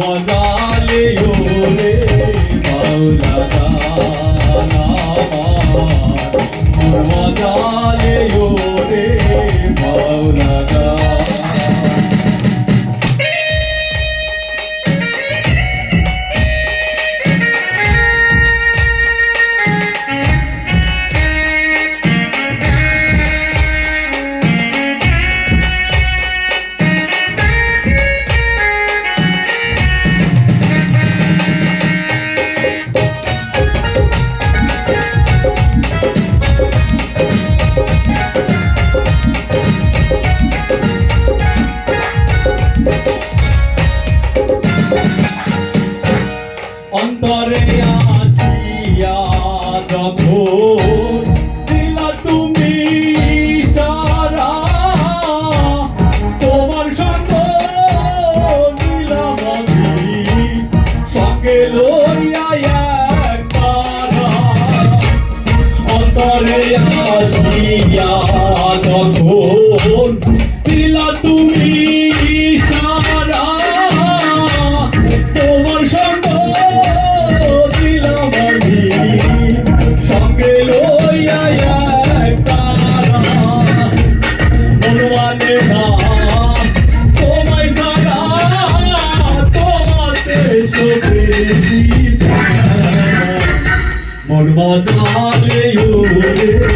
মজা অন্তরে আসিয়া যখন দিলা তুমি সারা, তোমার সঙ্গ দিলাম আমি। সঙ্গে লইয়া তারা মনোয়ানে না তোমায় সারা তোমাতে সবেছি মন বাজা Yeah.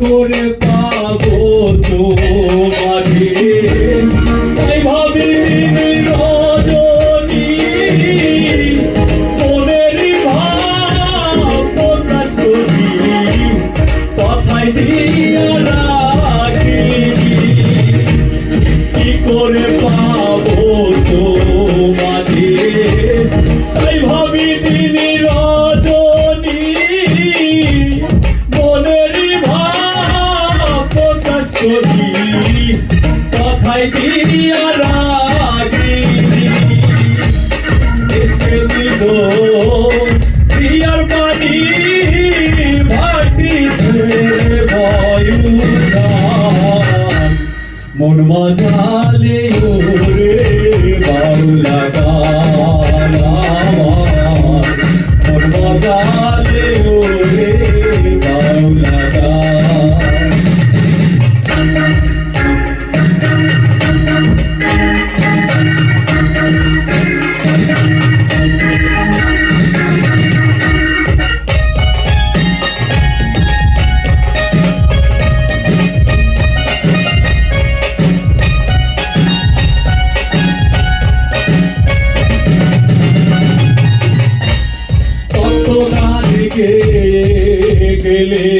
করে পাবো তোমাকে। তাই ভাবি রজনী মনের ভাব প্রকাশ করি কথায় দিয়া রাখি। কি করে পাবো তোমাকে? করি কথায় দিয়া রাগি দেশকে দিব প্রিয়ার বাণী। গেলে